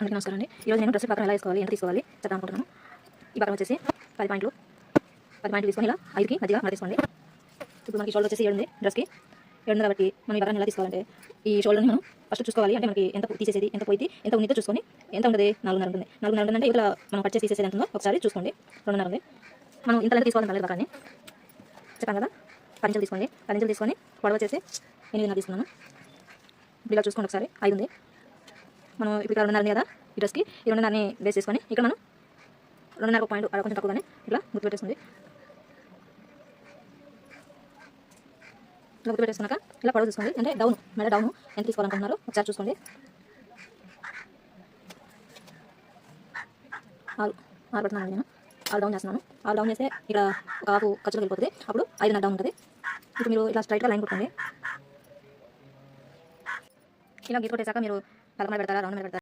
అందరికీ నమస్కారం అండి. ఈరోజు నేను డ్రెస్ పక్కన ఎలా వేసుకోవాలి ఎంత తీసుకోవాలి చెప్తాను అనుకుంటున్నాను ఈ పక్కన వచ్చేసి పది పాయింట్లు పది పాయింట్లు తీసుకొని ఇలా ఐదుకి మధ్యగా మళ్ళీ తీసుకోండి. ఇప్పుడు మనకి షోల్డర్ వచ్చేసి ఏడు ఉంది డ్రెస్కి. ఏడు కాబట్టి మనం ఈ బరాన్ని ఎలా తీసుకోవాలంటే ఈ షోల్డర్ని మనం ఫస్ట్ చూసుకోవాలి. అంటే మనకి ఎంత తీసేసేది ఎంత పోయి ఎంత ఉన్నదో చూసుకొని ఎంత ఉంటుంది నాలుగున్నర ఉంటుంది. నాలుగున్నర ఉందంటే ఇట్లా మనం కట్ చేసి తీసేసేది ఎంత ఉందో ఒకసారి చూసుకోండి. రెండున్నర ఉంది. మనం ఇంత తీసుకోవాలి పర్లేదు పక్కనే. చెప్పాను కదా పదించలు తీసుకోండి. పదించలు తీసుకొని పొడవ వచ్చేసి ఎనిమిదిన్నర తీసుకున్నాను. ఇలా చూసుకోండి ఒకసారి. ఐదు ఉంది. మనం ఇప్పుడు ఇక్కడ రెండున్నర ఉంది కదా ఈ డ్రెస్కి ఈ రెండున్నరని బేస్ చేసుకొని ఇక్కడ మనం రెండున్నర పాయింట్ అక్కడ కొంచెం తక్కువగానే ఇట్లా గుర్తుపెట్టేస్తుంది ఇలా గుర్తుపెట్టేసుకున్నాక ఇలా పొడవు చూసుకోండి. అంటే డౌన్ మెడ డౌన్ ఎంత తీసుకోవాలనుకుంటున్నారు ఒకసారి చూసుకోండి. ఆరు ఆరు పెడుతున్నాను నేను. ఆరు డౌన్ చేస్తున్నాను. ఆరు డౌన్ చేస్తే ఇక్కడ ఒక ఆకు ఖర్చులకు వెళ్ళిపోతుంది. అప్పుడు ఐదున్నర డౌన్ ఉంటుంది. ఇప్పుడు మీరు ఇలా స్ట్రైట్గా లైన్ కొట్టండి. ఇలా గీత కొట్టేశాక మీరు పలకన పెడతారా రౌండ్ మీద పెడతారా